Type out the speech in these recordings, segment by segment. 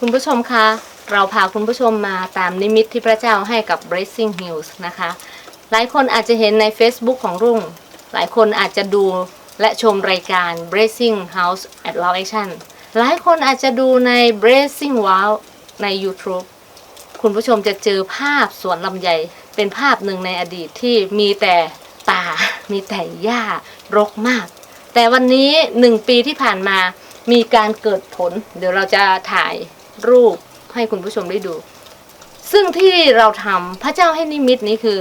คุณผู้ชมคะ เราพาคุณผู้ชมมาตามนิมิตที่พระเจ้าให้กับ Blessing Hills นะคะ หลายคนอาจจะเห็นใน Facebook ของรุ่ง หลายคนอาจจะดูและชมรายการ Blessing House at Wow Action หลายคนอาจจะดูใน Blessing Wow ใน YouTube คุณผู้ชมจะเจอภาพสวนลำไย เป็นภาพหนึ่งในอดีตที่มีแต่ป่า มีแต่หญ้ารกมาก แต่วันนี้หนึ่งปีที่ผ่านมามีการเกิดผล เดี๋ยวเราจะถ่าย รูปให้คุณผู้ชมได้ดู ซึ่งที่เราทำพระเจ้าให้นิมิตนี้คือ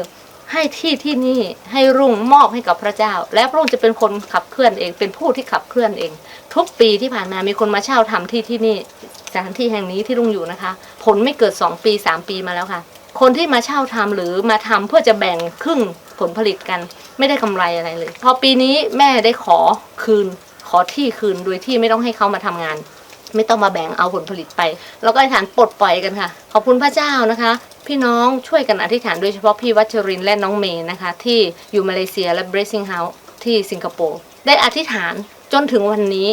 ให้ที่ที่นี่ให้รุ่งมอบให้กับพระเจ้า และพระองค์จะเป็นคนขับเคลื่อนเอง เป็นผู้ที่ขับเคลื่อนเอง ทุกปีที่ผ่านมามีคนมาเช่าทำที่ที่นี่สถานที่แห่งนี้ที่รุ่งอยู่นะคะ ผลไม่เกิด2ปี3ปีมาแล้วค่ะ คนที่มาเช่าทำหรือมาทำเพื่อจะแบ่งครึ่งผลผลิตกัน ไม่ได้กำไรอะไรเลย พอปีนี้แม่ได้ขอคืนขอที่คืนโดยที่ไม่ต้องให้เขามาทำงาน ไม่ต้องมาแบ่งเอาผลผลิตไป แล้วก็อธิษฐานปลดปล่อยกันค่ะ ขอบคุณพระเจ้านะคะ พี่น้องช่วยกันอธิษฐานโดยเฉพาะพี่วัชรินและน้องเมย์นะคะ ที่อยู่มาเลเซียและ Blessing House ที่สิงคโปร์ได้อธิษฐานจนถึงวันนี้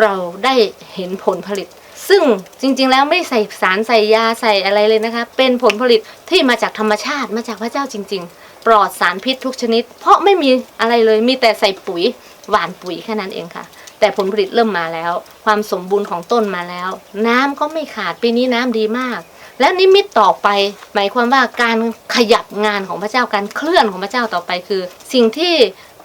เราได้เห็นผลผลิต ซึ่งจริงๆแล้วไม่ได้ใส่สารใส่ยาใส่อะไรเลยนะคะ เป็นผลผลิตที่มาจากธรรมชาติมาจากพระเจ้าจริง ๆ ปลอดสารพิษทุกชนิด เพราะไม่มีอะไรเลยมีแต่ใส่ปุ๋ยหวานปุ๋ยแค่นั้นเองค่ะ แต่ผลผลิตเริ่มมาแล้ว ความสมบูรณ์ของต้นมาแล้ว น้ำก็ไม่ขาดปีนี้น้ำดีมาก แล้วนิมิตต่อไป หมายความว่าการขยับงานของพระเจ้าการเคลื่อนของพระเจ้าต่อไปคือ สิ่งที่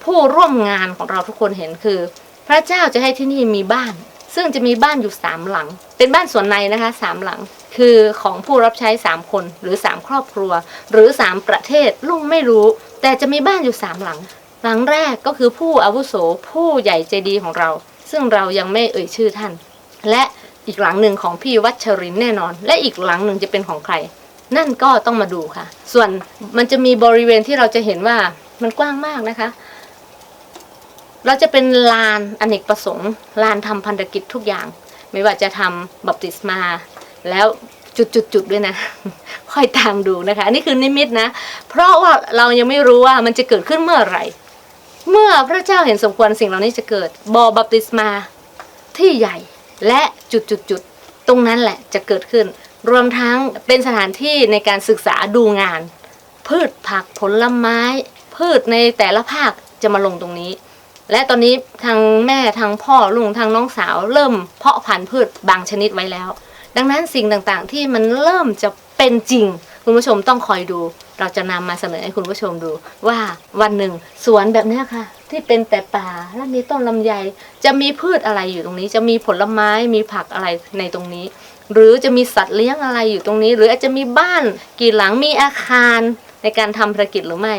ผู้ร่วมงานของเราทุกคนเห็นคือ พระเจ้าจะให้ที่นี่มีบ้าน ซึ่งจะมีบ้านอยู่สามหลัง เป็นบ้านส่วนในนะคะสามหลังคือของผู้รับใช้สามคนหรือสามครอบครัว หรือสามประเทศลุงไม่รู้ แต่จะมีบ้านอยู่สามหลัง หลังแรกก็คือผู้อาวุโสผู้ใหญ่ใจดีของเรา ซึ่งเรายังไม่เอ่ยชื่อท่าน และอีกหลังหนึ่งของพี่วัชรินแน่นอน และอีกหลังหนึ่งจะเป็นของใคร นั่นก็ต้องมาดูค่ะ ส่วนมันจะมีบริเวณที่เราจะเห็นว่ามันกว้างมากนะคะ เราจะเป็นลานอเนกประสงค์ลานทำพันธกิจทุกอย่าง ไม่ว่าจะทำบัพติศมา แล้วจุดๆๆด้วยนะ ค่อยตามดูนะคะ อันนี่คือนิมิตนะ เพราะว่าเรายังไม่รู้ว่ามันจะเกิดขึ้นเมื่อไหร่ เมื่อพระเจ้าเห็นสมควรสิ่งเหล่านี้จะเกิดบ่อบัพติศมาที่ใหญ่และจุดๆๆตรงนั้นแหละจะเกิดขึ้น รวมทั้งเป็นสถานที่ในการศึกษาดูงาน พืชผักผลไม้ พืชในแต่ละภาคจะมาลงตรงนี้ และตอนนี้ทางแม่ทางพ่อลุงทางน้องสาว เริ่มเพาะพันธุ์พืชบางชนิดไว้แล้ว ดังนั้นสิ่งต่างๆที่มันเริ่มจะเป็นจริง คุณผู้ชมต้องคอยดู เราจะนำมาเสนอให้คุณผู้ชมดู ว่าวันหนึ่งสวนแบบนี้ค่ะ ที่เป็นแต่ป่าและมีต้นลำไย จะมีพืชอะไรอยู่ตรงนี้ จะมีผลไม้มีผักอะไรในตรงนี้ หรือจะมีสัตว์เลี้ยงอะไรอยู่ตรงนี้ หรืออาจจะมีบ้านกี่หลังมีอาคารในการทำภารกิจหรือไม่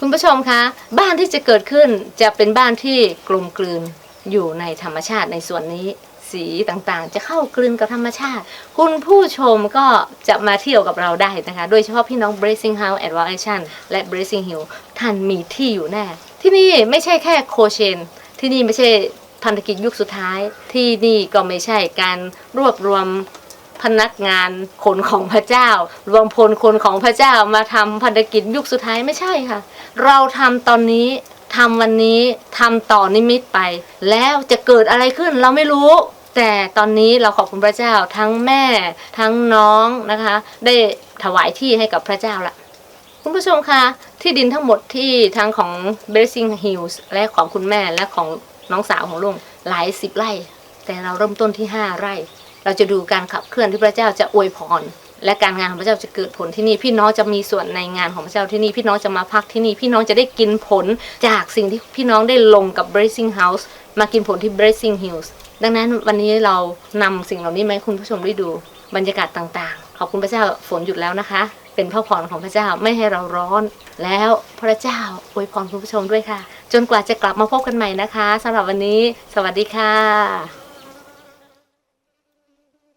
คุณผู้ชมคะบ้านที่จะเกิดขึ้นจะเป็นบ้านที่กลมกลืนอยู่ในธรรมชาติในส่วนนี้ สีต่างๆ จะเข้ากลืนกับธรรมชาติ คุณผู้ชมก็จะมาเที่ยวกับเราได้นะคะ โดยเฉพาะพี่น้อง Bracing House a d v a n c e และ Bracing Hill ท่านมีที่อยู่แน่ ที่นี่ไม่ใช่แค่โคเชน ที่นี่ไม่ใช่พันธกิจยุคสุดท้าย ที่นี่ก็ไม่ใช่การรวบรวมพนักงานคนของพระเจ้า รวมพลคนของพระเจ้ามาทำพันธกิจยุคสุดท้ายไม่ใช่ค่ะ เราทำตอนนี้ ทำวันนี้ทำต่อนิมิตไป แล้วจะเกิดอะไรขึ้นเราไม่รู้ แต่ตอนนี้เราขอบคุณพระเจ้าทั้งแม่ทั้งน้องนะคะ ได้ถวายที่ให้กับพระเจ้าละคุณผู้ชมคะที่ดินทั้งหมดที่ทั้งของ Blessing Hills และของคุณแม่และของน้องสาวของลุงหลายสิบไร่ แต่เราเริ่มต้นที่5ไร่ เราจะดูการขับเคลื่อนที่พระเจ้าจะอวยพร และการงานของพระเจ้าจะเกิดผลที่นี่พี่น้องจะมีส่วนในงานของพระเจ้าที่นี่พี่น้องจะมาพักที่นี่พี่น้องจะได้กินผลจากสิ่งที่พี่น้องได้ลงกับ Blessing House มากินผลที่ Blessing Hills ดังนั้นวันนี้เรานำสิ่งเหล่านี้มาให้คุณผู้ชมได้ดูบรรยากาศต่างๆ ขอบคุณพระเจ้าฝนหยุดแล้วนะคะ เป็นพระพรของพระเจ้าไม่ให้เราร้อน แล้วพระเจ้าอวยพรคุณผู้ชมด้วยค่ะ จนกว่าจะกลับมาพบกันใหม่นะคะสำหรับวันนี้ สวัสดีค่ะ